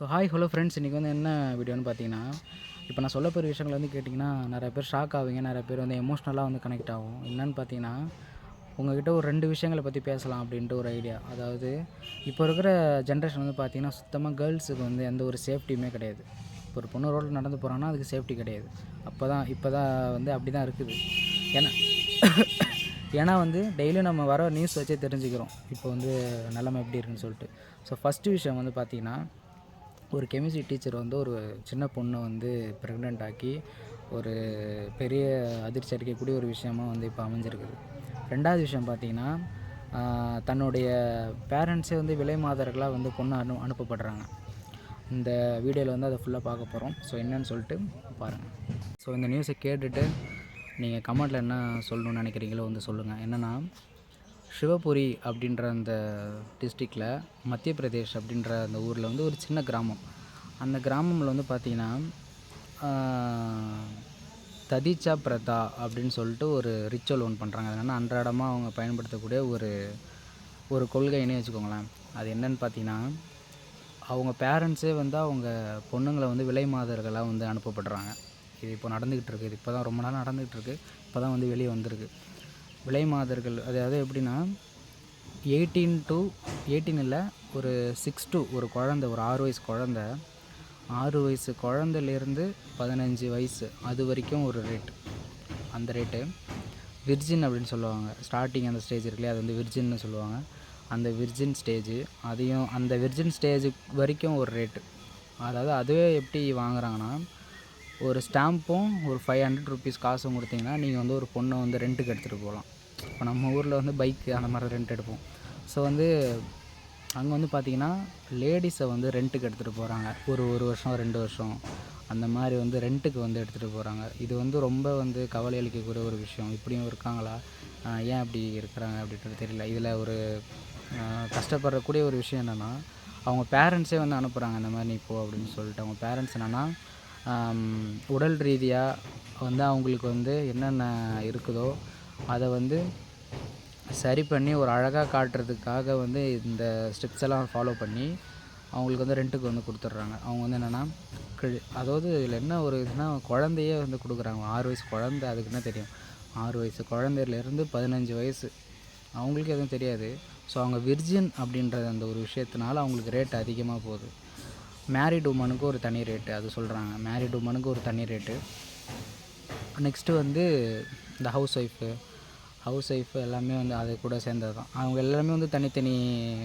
So hi hello friends இன்றைக்கி வந்து என்ன வீடியோன்னு பார்த்தீங்கன்னா இப்போ நான் சொல்ல போகிற விஷயங்கள் வந்து கேட்டிங்கன்னா நிறைய பேர் ஷாக் ஆவீங்க நிறைய பேர் வந்து எமோஷ்னலாக வந்து கனெக்ட் ஆகும். என்னென்னு பார்த்தீங்கன்னா உங்ககிட்ட ஒரு ரெண்டு விஷயங்களை பற்றி பேசலாம் அப்படின்ட்டு ஒரு ஐடியா அதாவது இப்போ இருக்கிற ஜென்ரேஷன் வந்து பார்த்தீங்கன்னா சுத்தமாக கேர்ள்ஸுக்கு வந்து எந்த ஒரு சேஃப்டியுமே கிடையாது. இப்போ ஒரு பொண்ணு ரோட்டில் நடந்து போகிறாங்கன்னா அதுக்கு சேஃப்டி கிடையாது. அப்போ தான் இப்போ தான் வந்து அப்படி தான் இருக்குது. ஏன்னா ஏன்னா வந்து டெய்லியும் நம்ம வர நியூஸ் வச்சே தெரிஞ்சுக்கிறோம். இப்போ வந்து நிலமை எப்படி இருக்குன்னு சொல்லிட்டு. ஸோ ஃபஸ்ட்டு விஷயம் வந்து பார்த்திங்கன்னா ஒரு கெமிஸ்ட்ரி டீச்சர் வந்து ஒரு சின்ன பொண்ணை வந்து ப்ரெக்னென்ட் ஆக்கி ஒரு பெரிய அதிர்ச்சி அடிக்கக்கூடிய ஒரு விஷயமா வந்து இப்போ அமைஞ்சிருக்குது. ரெண்டாவது விஷயம் பார்த்திங்கன்னா தன்னுடைய பேரண்ட்ஸே வந்து விலை மாதர்களாக வந்து பொண்ணு அனு அனுப்பப்படுறாங்க. இந்த வீடியோவில் வந்து அதை ஃபுல்லாக பார்க்க போகிறோம் ஸோ என்னன்னு சொல்லிட்டு பாருங்கள் ஸோ இந்த நியூஸை கேட்டுட்டு நீங்கள் கமெண்ட்டில் என்ன சொல்லணும்னு நினைக்கிறீங்களோ வந்து சொல்லுங்கள் என்னென்னா சிவபுரி அப்படின்ற அந்த டிஸ்ட்ரிக்டில் மத்திய பிரதேஷ் அப்படின்ற அந்த ஊரில் வந்து ஒரு சின்ன கிராமம். அந்த கிராமமில் வந்து பார்த்திங்கன்னா ததிச்சா பிரதா அப்படின்னு சொல்லிட்டு ஒரு ரிச்சுவல் ஒன்று பண்ணுறாங்க அது என்னென்னா அன்றாடமாக அவங்க பயன்படுத்தக்கூடிய ஒரு ஒரு கொள்கைன்னு வச்சுக்கோங்களேன். அது என்னன்னு பார்த்தீங்கன்னா அவங்க பேரண்ட்ஸே வந்து அவங்க பொண்ணுங்களை வந்து விலை மாதர்களாக வந்து அனுப்பப்படுறாங்க. இது இப்போ நடந்துக்கிட்டு இருக்குது இது இப்போ தான் ரொம்ப நாள் நடந்துக்கிட்டு இருக்குது இப்போ தான் வந்து வெளியே வந்திருக்கு. விலை மாதர்கள் அதாவது எப்படின்னா எயிட்டீன் டு எயிட்டீன் இல்லை ஒரு சிக்ஸ் டு ஒரு குழந்த ஒரு ஆறு வயசு குழந்த ஆறு வயசு குழந்தையிலேருந்து பதினஞ்சு வயசு அது வரைக்கும் ஒரு ரேட் அந்த ரேட்டு விர்ஜின் அப்படின்னு சொல்லுவாங்க. ஸ்டார்டிங் அந்த ஸ்டேஜ் இருக்குல்லையே அது வந்து விர்ஜின்னு சொல்லுவாங்க. அந்த விர்ஜின் ஸ்டேஜ் அதையும் அந்த விர்ஜின் ஸ்டேஜ் வரைக்கும் ஒரு ரேட்டு அதாவது அதுவே எப்படி வாங்குறாங்கன்னா ஒரு ஸ்டாம்பும் ஒரு ஃபைவ் ஹண்ட்ரட் ருபீஸ் காசும் கொடுத்தீங்கன்னா நீங்கள் வந்து ஒரு பொண்ணை வந்து ரெண்ட்டுக்கு எடுத்துகிட்டு போகலாம். இப்போ நம்ம ஊரில் வந்து பைக்கு அந்த மாதிரி ரெண்ட் எடுப்போம். ஸோ வந்து அங்கே வந்து பார்த்தீங்கன்னா லேடிஸை வந்து ரெண்ட்டுக்கு எடுத்துகிட்டு போகிறாங்க ஒரு ஒரு வருஷம் ரெண்டு வருஷம். அந்த மாதிரி வந்து ரெண்ட்டுக்கு வந்து எடுத்துகிட்டு போகிறாங்க இது வந்து ரொம்ப வந்து கவலை அளிக்கக்கூடிய ஒரு விஷயம். இப்படியும் இருக்காங்களா? ஏன் அப்படி இருக்கிறாங்க அப்படின்றது தெரியல. இதில் ஒரு கஷ்டப்படுறக்கூடிய கஷ்டப்படக்கூடிய ஒரு விஷயம் என்னென்னா அவங்க பேரண்ட்ஸே வந்து அனுப்புகிறாங்க இந்த மாதிரி நீ போ அப்படின்னு சொல்லிட்டு. அவங்க பேரண்ட்ஸ் என்னென்னா உடல் ரீதியாக வந்து அவங்களுக்கு வந்து என்னென்ன இருக்குதோ அதை வந்து சரி பண்ணி ஒரு அழகாக காட்டுறதுக்காக வந்து இந்த ஸ்டெப்ஸ் எல்லாம் ஃபாலோ பண்ணி அவங்களுக்கு வந்து ரெண்ட்டுக்கு வந்து கொடுத்துட்றாங்க. அவங்க வந்து என்னென்னா அதாவது இதில் என்ன ஒரு இதுனா குழந்தையே வந்து கொடுக்குறாங்க. ஆறு வயசு குழந்த அதுக்கு என்ன தெரியும்? ஆறு வயசு குழந்தையிலேருந்து பதினஞ்சு வயசு. அவங்களுக்கு எதுவும் தெரியாது. ஸோ அவங்க விர்ஜின் அப்படின்ற அந்த ஒரு விஷயத்தினால அவங்களுக்கு ரேட் அதிகமாக போகுது. மேரிட் உமனுக்கு ஒரு தனி ரேட்டு அது சொல்கிறாங்க மேரிட் உமனுக்கு ஒரு தனி ரேட்டு நெக்ஸ்ட்டு வந்து இந்த ஹவுஸ் ஒய்ஃபு ஹவுஸ் ஒய்ஃப் எல்லாமே வந்து அது கூட சேர்ந்தது தான் அவங்க எல்லாமே வந்து தனித்தனி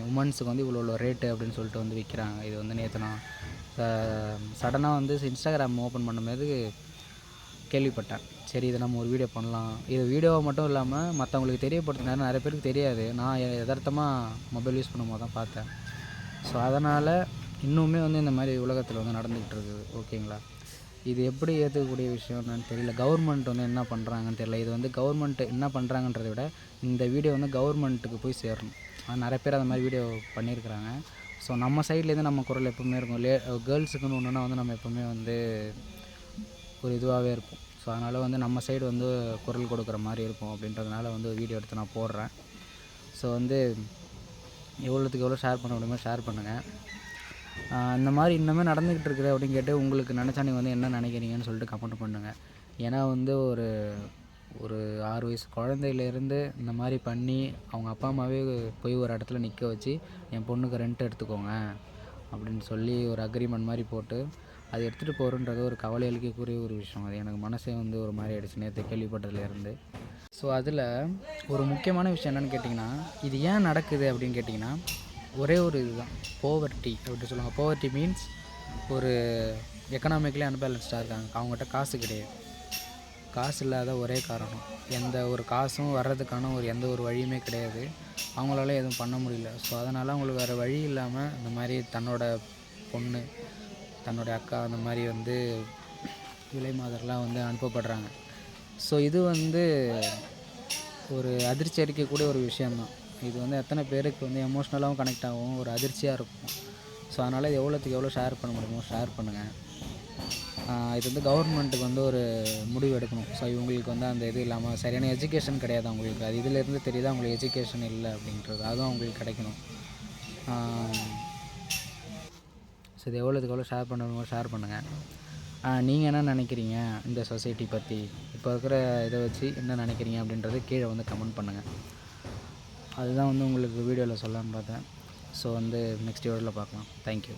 உமன்ஸுக்கு வந்து இவ்வளோ இவ்வளோ ரேட்டு அப்படின்னு சொல்லிட்டு வந்து விற்கிறாங்க இது வந்து நேற்று நான் சடனாக வந்து இன்ஸ்டாகிராம் ஓப்பன் பண்ணும்போது கேள்விப்பட்டேன். சரி இதை நம்ம ஒரு வீடியோ பண்ணலாம். இது வீடியோவை மட்டும் இல்லாமல் மற்றவங்களுக்கு தெரியப்படுத்தினாரு. நிறைய பேருக்கு தெரியாது. நான் எதார்த்தமாக மொபைல் யூஸ் பண்ணும்போது தான் பார்த்தேன். ஸோ அதனால் இன்னுமே வந்து இந்த மாதிரி உலகத்தில் வந்து நடந்துக்கிட்டு இருக்குது. ஓகேங்களா? இது எப்படி ஏற்றுக்கக்கூடிய விஷயம் என்னன்னு தெரியல. கவர்மெண்ட் வந்து என்ன பண்ணுறாங்கன்னு தெரியல. இது வந்து கவர்மெண்ட் என்ன பண்ணுறாங்கன்றதை விட இந்த வீடியோ வந்து கவர்மெண்ட்டுக்கு போய் சேரணும். ஆனால் நிறைய பேர் அந்த மாதிரி வீடியோ பண்ணியிருக்கிறாங்க. ஸோ நம்ம சைட்லேருந்து நம்ம குரல் எப்பவுமே இருக்கும். லே கேர்ள்ஸுக்குன்னு ஒன்றுனா வந்து நம்ம எப்போவுமே வந்து ஒரு இதுவாகவே இருப்போம். ஸோ அதனால் வந்து நம்ம சைடு வந்து குரல் கொடுக்குற மாதிரி இருக்கும் அப்படின்றதுனால வந்து வீடியோ எடுத்து நான் போடுறேன். ஸோ வந்து எவ்வளோத்துக்கு எவ்வளோ ஷேர் பண்ண முடியுமோ ஷேர் பண்ணுங்கள் இந்த மாதிரி இன்னுமே நடந்துக்கிட்டு இருக்குது அப்படின்னு கேட்டு உங்களுக்கு நினச்சா நீங்கள் வந்து என்ன நினைக்கிறீங்கன்னு சொல்லிட்டு கமெண்ட் பண்ணுங்கள் ஏன்னா வந்து ஒரு ஒரு ஆறு வயசு குழந்தையிலேருந்து இந்த மாதிரி பண்ணி அவங்க அப்பா அம்மாவே போய் ஒரு இடத்துல நிற்க வச்சு என் பொண்ணுக்கு ரெண்ட் எடுத்துக்கோங்க அப்படின்னு சொல்லி ஒரு அக்ரிமெண்ட் மாதிரி போட்டு அது எடுத்துகிட்டு போகிறன்றது ஒரு கவலை அளிக்கக்கூடிய ஒரு விஷயம். அது எனக்கு மனசே வந்து ஒரு மாதிரி ஆகிடுச்சு நேற்று கேள்விப்பட்டதுலேருந்து. ஸோ அதில் ஒரு முக்கியமான விஷயம் என்னென்னு கேட்டிங்கன்னா இது ஏன் நடக்குது அப்படின்னு கேட்டிங்கன்னா ஒரே ஒரு இதுதான். போவர்ட்டி அப்படின்னு சொல்லுவாங்க. போவர்ட்டி மீன்ஸ் ஒரு எக்கனாமிக்கலி அன்பேலன்ஸ்டாக இருக்காங்க. அவங்ககிட்ட காசு கிடையாது. காசு இல்லாத ஒரே காரணம். எந்த ஒரு காசும் வர்றதுக்கான ஒரு எந்த ஒரு வழியுமே கிடையாது. அவங்களால எதுவும் பண்ண முடியல. ஸோ அதனால் அவங்களுக்கு வேறு வழி இல்லாமல் இந்த மாதிரி தன்னோட பொண்ணு தன்னோட அக்கா அந்த மாதிரி வந்து விலை மாதர்லாம் வந்து அனுப்பப்படுறாங்க. ஸோ இது வந்து ஒரு அதிர்ச்சி அளிக்கக்கூடிய ஒரு விஷயந்தான் இது வந்து எத்தனை பேருக்கு வந்து எமோஷ்னலாகவும் கனெக்ட் ஆகும் ஒரு அதிர்ச்சியாக இருக்கும். ஸோ அதனால் இது எவ்வளோத்துக்கு எவ்வளோ ஷேர் பண்ண முடியுமோ ஷேர் பண்ணுங்கள் இது வந்து கவர்மெண்ட்டுக்கு வந்து ஒரு முடிவு எடுக்கணும். ஸோ இவங்களுக்கு வந்து அந்த இது இல்லாமல் சரியான எஜுகேஷன் கிடையாது அவங்களுக்கு. அது இதிலேருந்து தெரியுது அவங்களுக்கு எஜுகேஷன் இல்லை அப்படின்றது. அதுவும் அவங்களுக்கு கிடைக்கணும். ஸோ இது எவ்வளோத்துக்கு எவ்வளோ ஷேர் பண்ணணுமோ ஷேர் பண்ணுங்கள் நீங்கள் என்ன நினைக்கிறீங்க இந்த சொசைட்டி பற்றி இப்போ இருக்கிற இதை வச்சு என்ன நினைக்கிறீங்க அப்படின்றது கீழே வந்து கமெண்ட் பண்ணுங்கள் அதுதான் வந்து உங்களுக்கு வீடியோவில் சொல்லலாம்னு பார்த்தேன் ஸோ வந்து நெக்ஸ்ட் வீடியோவில் பார்க்கலாம். தேங்க்யூ